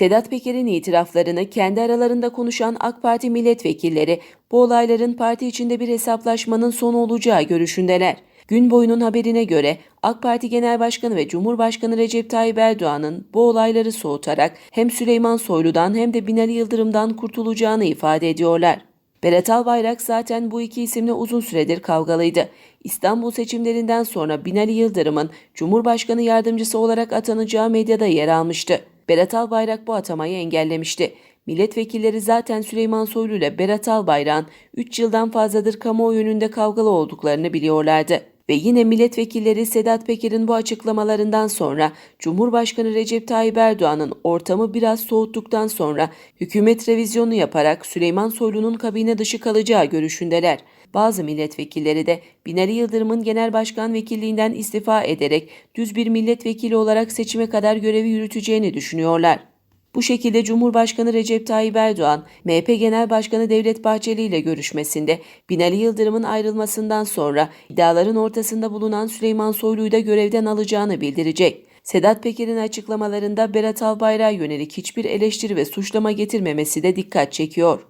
Sedat Peker'in itiraflarını kendi aralarında konuşan AK Parti milletvekilleri bu olayların parti içinde bir hesaplaşmanın sonu olacağı görüşündeler. Gün boyunun haberine göre AK Parti Genel Başkanı ve Cumhurbaşkanı Recep Tayyip Erdoğan'ın bu olayları soğutarak hem Süleyman Soylu'dan hem de Binali Yıldırım'dan kurtulacağını ifade ediyorlar. Berat Albayrak zaten bu iki isimle uzun süredir kavgalıydı. İstanbul seçimlerinden sonra Binali Yıldırım'ın Cumhurbaşkanı yardımcısı olarak atanacağı medyada yer almıştı. Berat Albayrak bu atamayı engellemişti. Milletvekilleri zaten Süleyman Soylu ile Berat Albayrak'ın 3 yıldan fazladır kamuoyu önünde kavgalı olduklarını biliyorlardı. Ve yine milletvekilleri Sedat Peker'in bu açıklamalarından sonra Cumhurbaşkanı Recep Tayyip Erdoğan'ın ortamı biraz soğuttuktan sonra hükümet revizyonu yaparak Süleyman Soylu'nun kabine dışı kalacağı görüşündeler. Bazı milletvekilleri de Binali Yıldırım'ın genel başkan vekilliğinden istifa ederek düz bir milletvekili olarak seçime kadar görevi yürüteceğini düşünüyorlar. Bu şekilde Cumhurbaşkanı Recep Tayyip Erdoğan, MHP Genel Başkanı Devlet Bahçeli ile görüşmesinde Binali Yıldırım'ın ayrılmasından sonra iddiaların ortasında bulunan Süleyman Soylu'yu da görevden alacağını bildirecek. Sedat Peker'in açıklamalarında Berat Albayrak'a yönelik hiçbir eleştiri ve suçlama getirmemesi de dikkat çekiyor.